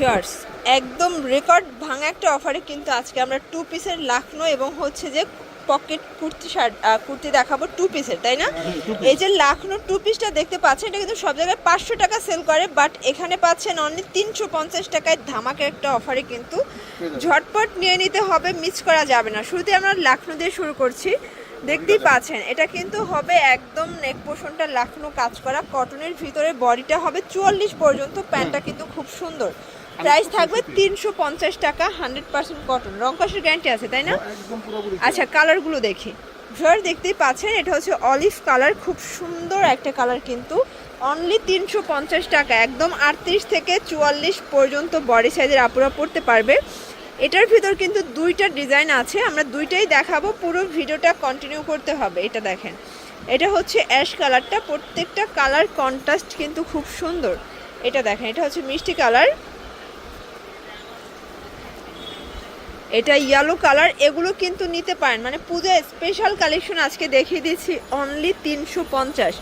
Viewers একদম record ভাঙা একটা অফারে কিন্তু আজকে আমরা টু পিসের লাখনো এবং হচ্ছে যে পকেট কুর্তি শার্ট কুর্তি দেখাবো টু পিসের তাই না? এই যে লাখনো টু পিসটা দেখতে পাচ্ছেন এটা কিন্তু সব জায়গায় পাঁচশো টাকা সেল করে বাট এখানে পাচ্ছেন অনলি তিনশো পঞ্চাশ টাকায় ধামাকের একটা অফারে কিন্তু ঝটপট নিয়ে নিতে হবে মিস করা যাবে না। শুরুতে আমরা লাখনো দিয়ে শুরু করছি। দেখতেই পাচ্ছেন এটা কিন্তু হবে একদম নেক পোষণটা লাখনো কাজ করা কটনের ভিতরে বডিটা হবে চুয়াল্লিশ পর্যন্ত প্যান্টটা কিন্তু খুব সুন্দর। প্রাইস থাকবে তিনশো পঞ্চাশ টাকা হান্ড্রেড পার্সেন্ট কটন রংকশের গ্যারান্টি আছে তাই না? আচ্ছা কালারগুলো দেখি। ভিউয়ার দেখতেই পাচ্ছেন এটা হচ্ছে অলিভ কালার খুব সুন্দর একটা কালার কিন্তু। অনলি তিনশো পঞ্চাশ টাকা একদম আটত্রিশ থেকে চুয়াল্লিশ পর্যন্ত বডি সাইজের আপুরা পড়তে পারবে। এটার ভিতর কিন্তু দুইটা ডিজাইন আছে আমরা দুইটাই দেখাবো পুরো ভিডিওটা কন্টিনিউ করতে হবে এটা দেখেন। এটা হচ্ছে অ্যাশ কালারটা প্রত্যেকটা কালার কন্ট্রাস্ট কিন্তু খুব সুন্দর। এটা দেখেন এটা হচ্ছে মিষ্টি কালার এটা ইয়েলো কালার এগুলো কিন্তু নিতে পারেন। মানে পূজা স্পেশাল কালেকশন আজকে দেখিয়ে দিচ্ছি অনলি তিনশো পঞ্চাশ।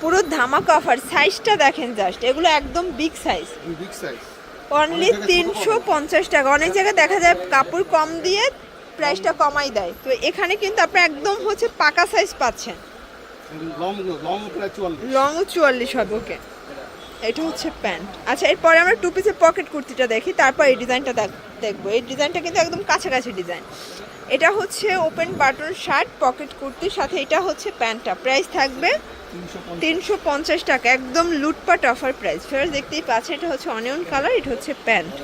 পুরো ধামাকা অফার সাইজটা দেখেন জাস্ট এগুলো একদম big size big size only তিনশো পঞ্চাশ টাকা। অনেক জায়গায় দেখা যায় কাপড় কম দিয়ে প্রাইসটা কমাই দেয়। তো এখানে কিন্তু আপনি একদম হচ্ছে পাকা সাইজ পাচ্ছেন। লং লং চুয়াল্লিশ। লং চুয়াল্লিশ হবে ওকে এটা হচ্ছে প্যান্ট। আচ্ছা এরপরে আমরা টু পিসের পকেট কুর্তিটা দেখি, তারপর এই ডিজাইনটা দেখ- দেখব। এই ডিজাইনটা কিন্তু একদম কাছাকাছি ডিজাইন। এটা হচ্ছে ওপেন বাটন শার্ট পকেট কুর্তির সাথে এটা হচ্ছে প্যান্টটা। প্রাইস থাকবে তিনশো পঞ্চাশ টাকা, একদম লুটপাট অফার প্রাইস ফেরত দেখতেই পাচ্ছেন, এটা হচ্ছে অনিয়ন কালার এটা হচ্ছে প্যান্ট।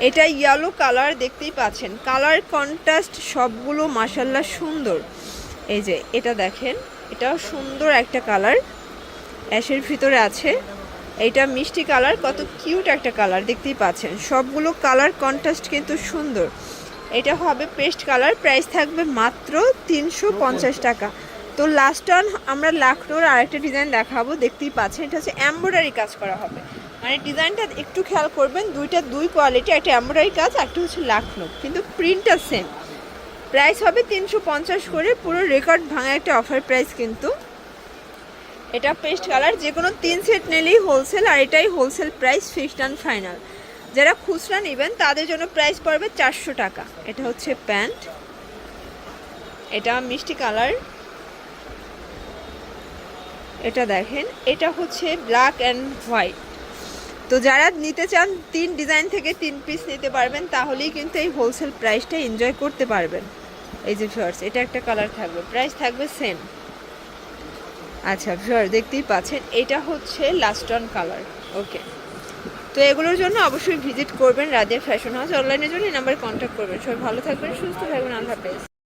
এটা ইয়েলো কালার দেখতেই পাচ্ছেন। কালার কন্ট্রাস্ট সবগুলো মাসাল্লাহ সুন্দর। এই যে, এটা দেখেন, এটাও সুন্দর একটা কালার অ্যাশের ভিতরে আছে। এইটা মিষ্টি কালার, কত কিউট একটা কালার, দেখতেই পাচ্ছেন। সবগুলো কালার কন্ট্রাস্ট কিন্তু সুন্দর। এটা হবে পেস্ট কালার, প্রাইস থাকবে মাত্র তিনশো পঞ্চাশ টাকা। তো লাস্ট অন আমরা লাখনোর আরেকটা ডিজাইন দেখাবো, দেখতেই পাচ্ছেন। এটা হচ্ছে এমব্রয়ডারি কাজ করা হবে। মানে ডিজাইনটা একটু খেয়াল করবেন, দুইটা দুই কোয়ালিটি একটা এমব্রয়ডারি কাজ, একটা হচ্ছে লাখনো কিন্তু প্রিন্টটা সেম প্রাইস হবে তিনশো পঞ্চাশ করে, পুরো রেকর্ড ভাঙা একটা অফার প্রাইস কিন্তু। এটা পেস্ট কালার যে কোনো তিন সেট নিলেই হোলসেল আর এটাই wholesale price fixed and final যারা খুচরা নেবেন, তাদের জন্য প্রাইস পড়বে চারশো টাকা। এটা হচ্ছে প্যান্ট। এটা মিষ্টি কালার। এটা দেখেন, এটা হচ্ছে ব্ল্যাক অ্যান্ড হোয়াইট তো যারা নিতে চান, তিন ডিজাইন থেকে তিন পিস নিতে পারবেন, তাহলেই কিন্তু এই হোলসেল প্রাইসটা এনজয় করতে পারবেন। এই যে ফিওর্স এটা একটা কালার থাকবে। প্রাইস থাকবে সেম আচ্ছা ভিউয়ার দেখতেই পাচ্ছেন। এটা হচ্ছে লাস্টন কালার। ওকে তো এগুলোর জন্য অবশ্যই ভিজিট করবেন রাজিয়া ফ্যাশন হাউস অনলাইনের জন্য নাম্বারে কন্ট্যাক্ট করবেন। সবাই ভালো থাকবেন, সুস্থ থাকবেন। আল্লাহ হাফেজ।